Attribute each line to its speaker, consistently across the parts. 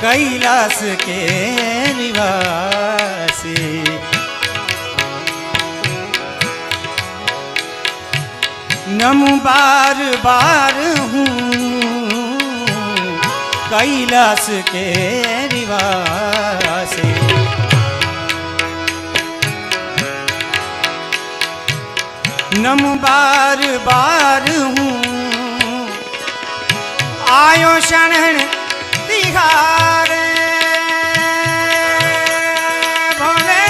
Speaker 1: कैलाश के निवासी नमु बार बार हूँ कैलाश के निवासी नमु बार बार हूँ आयो शरण तिहारे भोले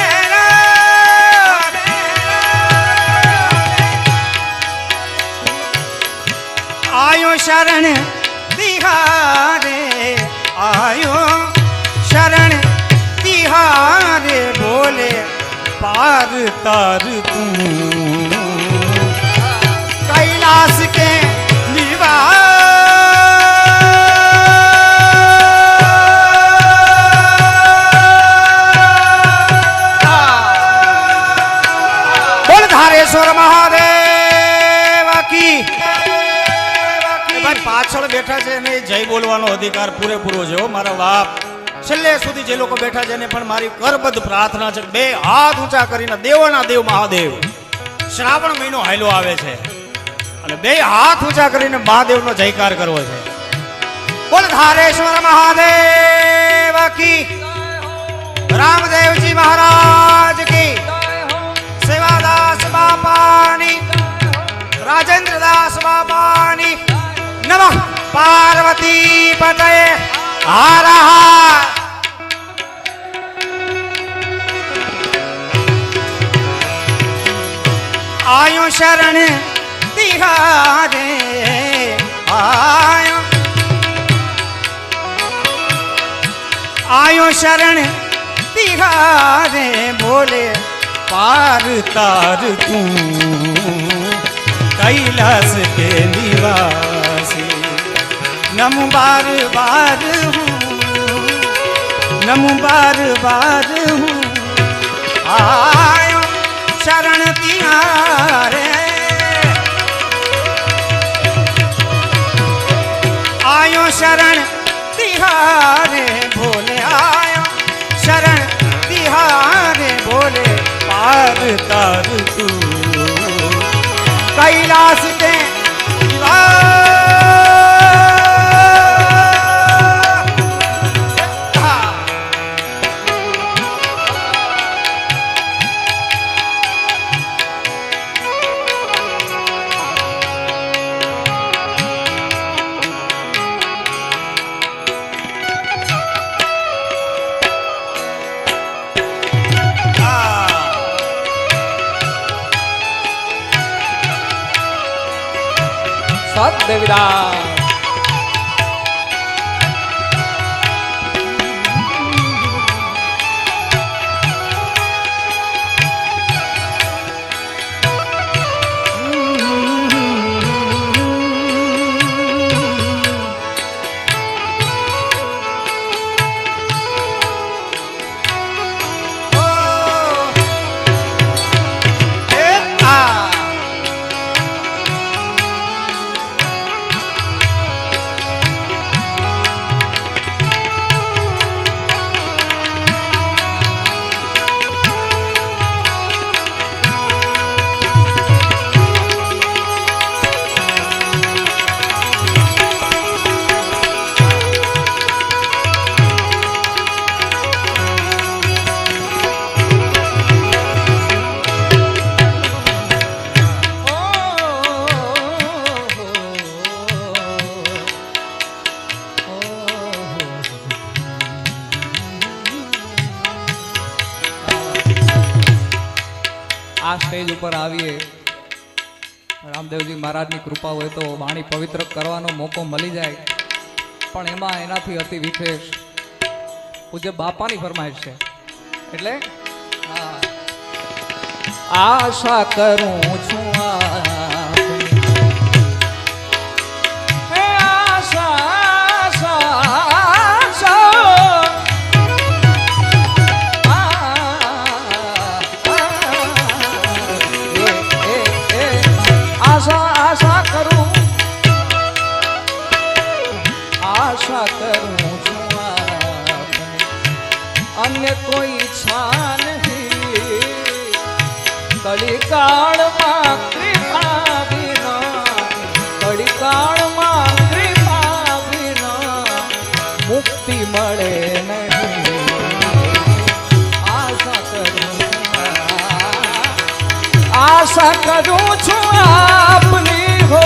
Speaker 1: आयो शरण तिहारे आयो शरण तिहारे बोले બેઠા છે એને જય બોલવાનો અધિકાર પૂરેપૂરો છે મારા બાપ. છેલ્લે સુધી જે લોકો બેઠા છે એને પણ મારી કરબદ્ધ પ્રાર્થના છે બે હાથ ઊંચા કરીને દેવોના દેવ મહાદેવ, શ્રાવણ મહિનો હાયલો આવે છે અને બે હાથ ઊંચા કરીને મહાદેવનો જયકાર કરવો છે. બોલ ધારેશ્વર મહાદેવ કી. રામદેવજી મહારાજ કી. સેવાદાસ બાપાની, રાજેન્દ્રદાસ બાપાની, નમઃ. पार्वती पते आ रहा आयु शरण तिहारे आयु। आयो शरण तिहारे बोले, पार तार तू, कैलाश के निवास। नमु बार बार हूँ नमु बार बार हूँ। आयो शरण तिहारे आयो शरण तिहारे
Speaker 2: સત દેવીદાસ. મહારાજની કૃપા હોય તો વાણી પવિત્ર કરવાનો મોકો મળી જાય પણ એમાં એનાથી અતિ વિશેષ પૂજ્ય બાપાની ફરમાઈશ છે એટલે. આશા કરું છું અન્ય કોઈ ઈચ્છા નહીં કલિકાળમાં કૃપા વિના કલિકાળમાં કૃપા વિના મુક્તિ મળે નહીં આશા કરું આશા કરું છું આપની હો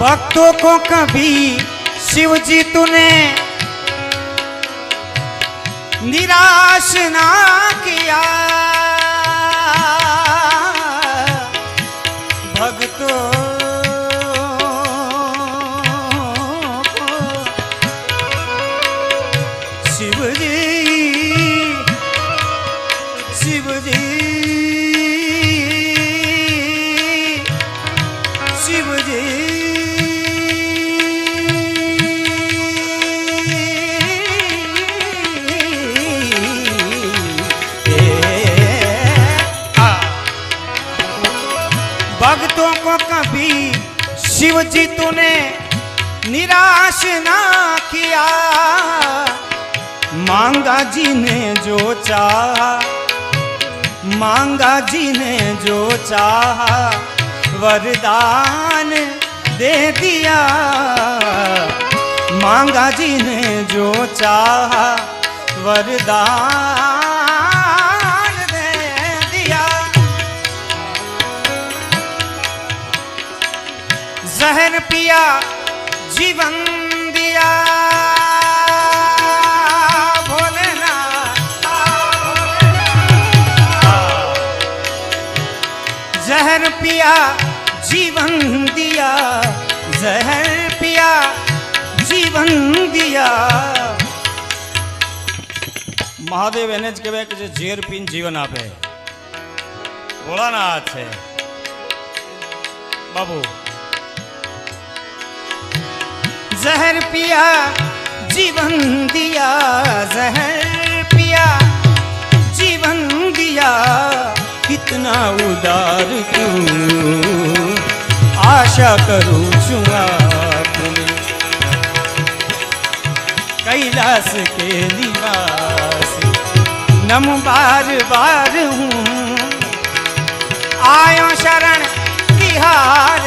Speaker 1: भक्तों को कभी शिव जी तूने निराश ना किया मांगा जी ने जो चाहा, मांगा जी ने जो चाहा, वरदान दे दिया। मांगा जी ने जो चाहा, वरदान दे दिया। जहर पिया, जीवन दिया। पिया जीवन दिया जहर पिया જીવન દિયા મહાદેવ એને જ કહેવાય કે જે ઝેર પીને જીવન આપે ભોળાનાથ છે બાબુ जहर पिया जीवन दिया जहर पिया जीवन दिया कितना उदार तू आशा करूँ छू आपने कैलाश के निवास। नम बार बार हूँ। आयो शरण बिहार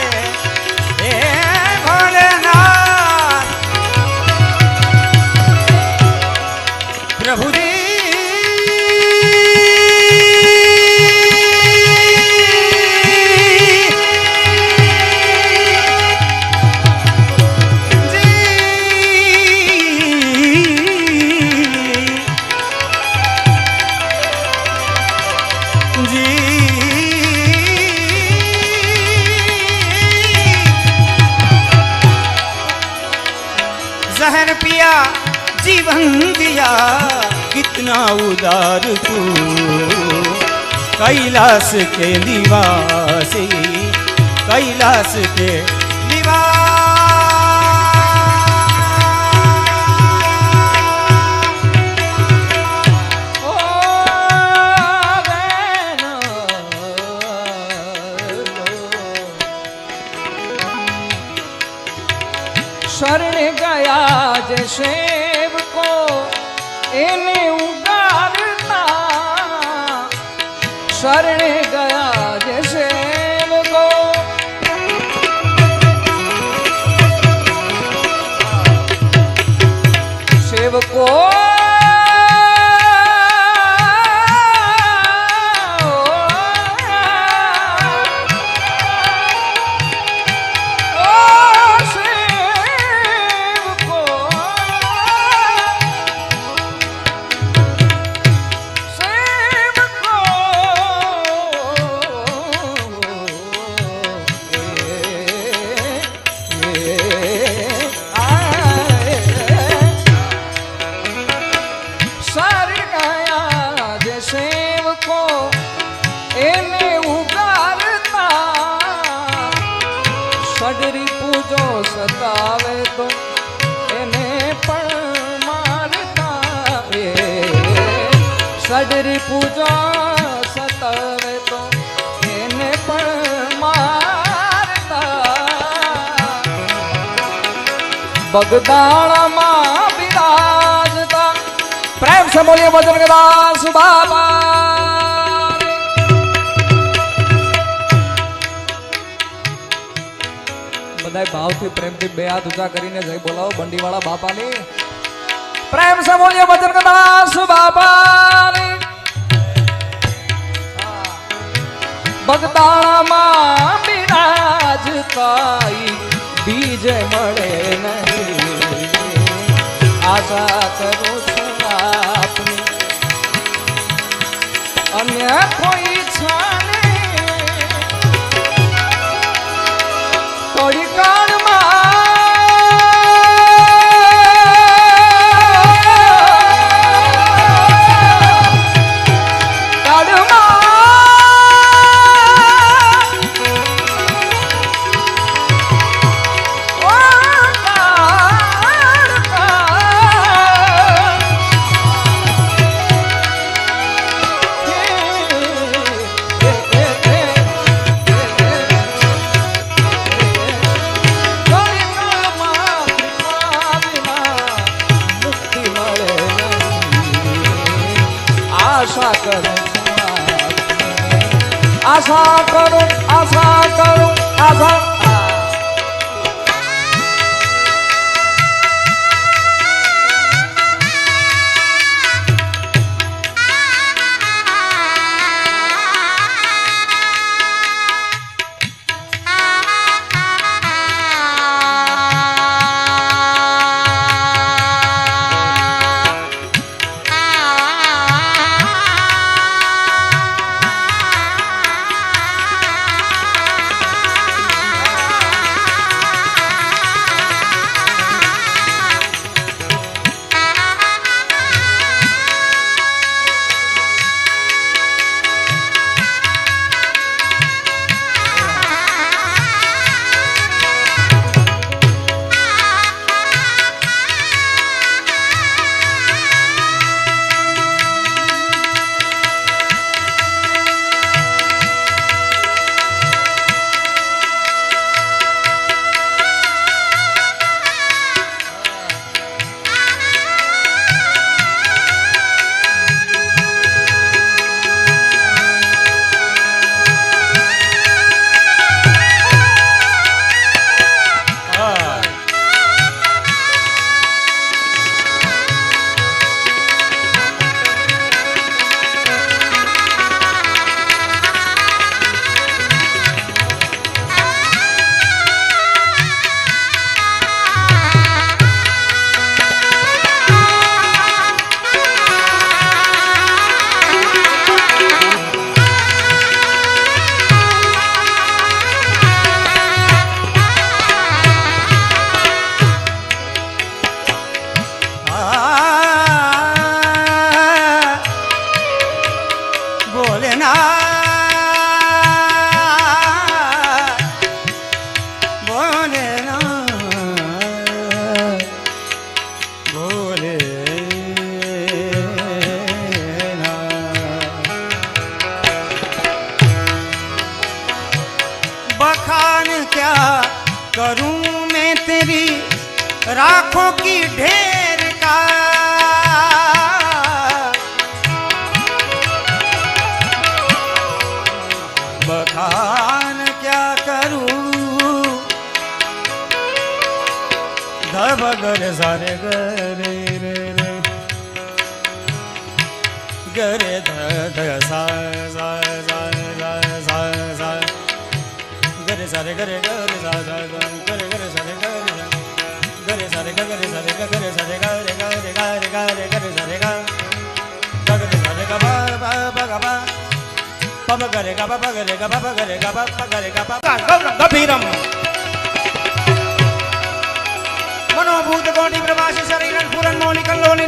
Speaker 1: जीवन दिया कितना उदार तू। कैलाश के निवासी कैलाश के
Speaker 2: शरण गया जैसे शरण સગરી પૂજો સતાવે તો એને પણ મારતા બગદાણામાં બિરાજતા છે બોલીએ વચન કદાસ બાબા બધાય ભાવથી પ્રેમથી બે હાથ ઊંચા કરીને જય બોલાવો બંડીવાળા બાપાની પ્રેમ સે બોલીએ વચન કદાસ બાપાની બગદાણામાં બિરાજતાઈ બીજ મળે નહીં. આશા કરું છું અન્ય કોઈ છાને
Speaker 1: আশা করুন আশা করুন আশা बखान क्या करूँ? धब गर सारे गरे रे रे। गरे ध ध, सा सा सा सा सा सा। गरे सारे गरे गरे सा सा गरे गरे सारे गरे गरे सारे गरे सारे गरे सारे गरे गरे गरे गरे गरे सारे ग ग गरे सारे ग बा बा बा, ग, बा। प ब गरे ग बा ब गरे ग बा ब गरे ग बा प गरे ग बा ग गभीरम मनोभूत कोटि प्रवासी शरीरं पुरन् मौलिकं लोनि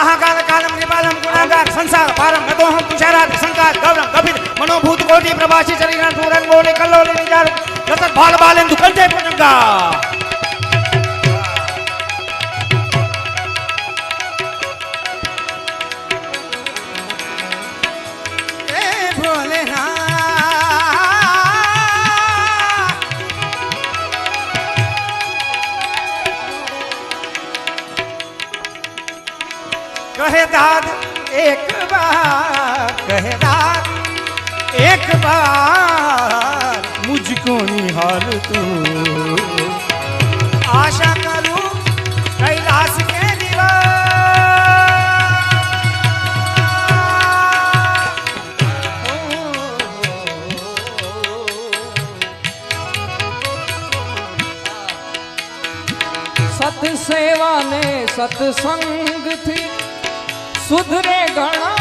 Speaker 1: મહાકાલ કાલમ નિપાલમ ગુણાગાર સંસાર પારમ ગતોહમ તુષારાત સંકાર ગૌરમ ગભીર મનોભૂત કોટી પ્રભાસી શરીરાન સુરંગોલે કલ્લોલે નિજાર રસત ભાલ બાલેન્દુ કંજય પુજંગા कहना एक बार मुझको निहाल तू। आशा करू कैलाश के
Speaker 2: सत सेवा ने सत्संग थी। सुधरे गणा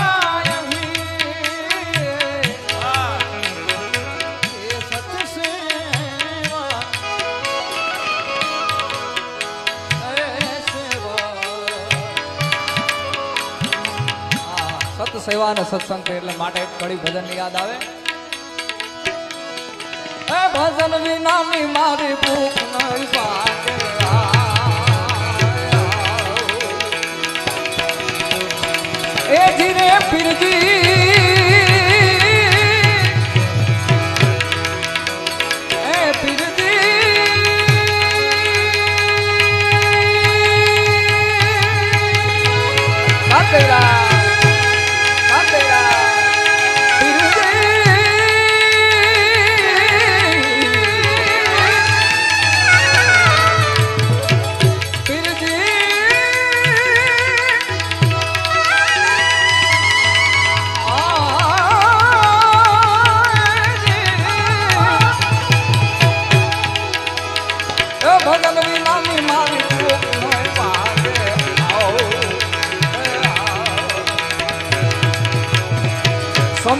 Speaker 2: સેવા અને સત્સંગ એટલે માટે કડી ભજન યાદ આવે. ભજન વિનામી મારી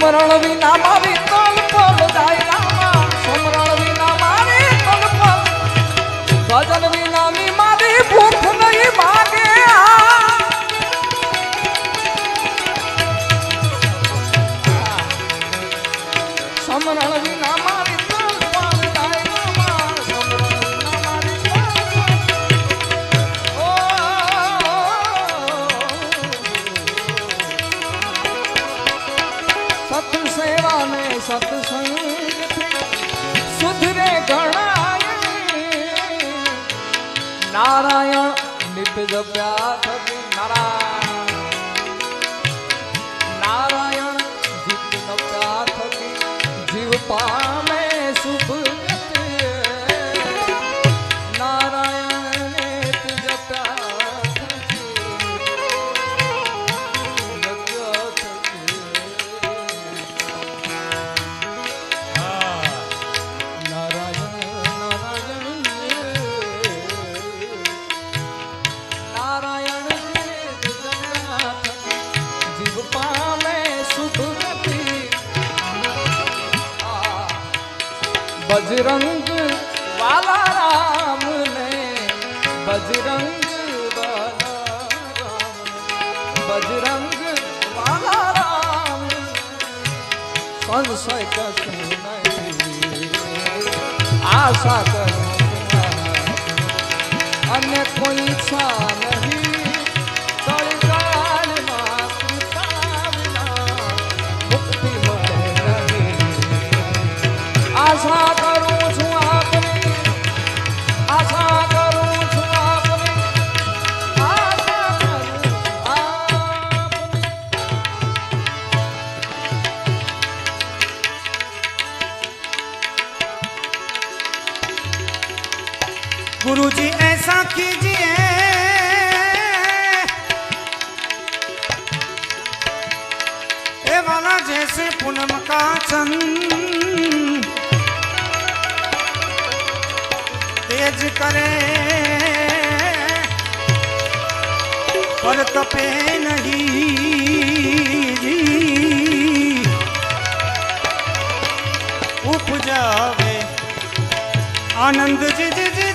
Speaker 1: আমার রবি নামাবে হইছ जैसे पूनम का चंद। तेज करे। पर तपे नहीं जी। उपजावे आनंद जिज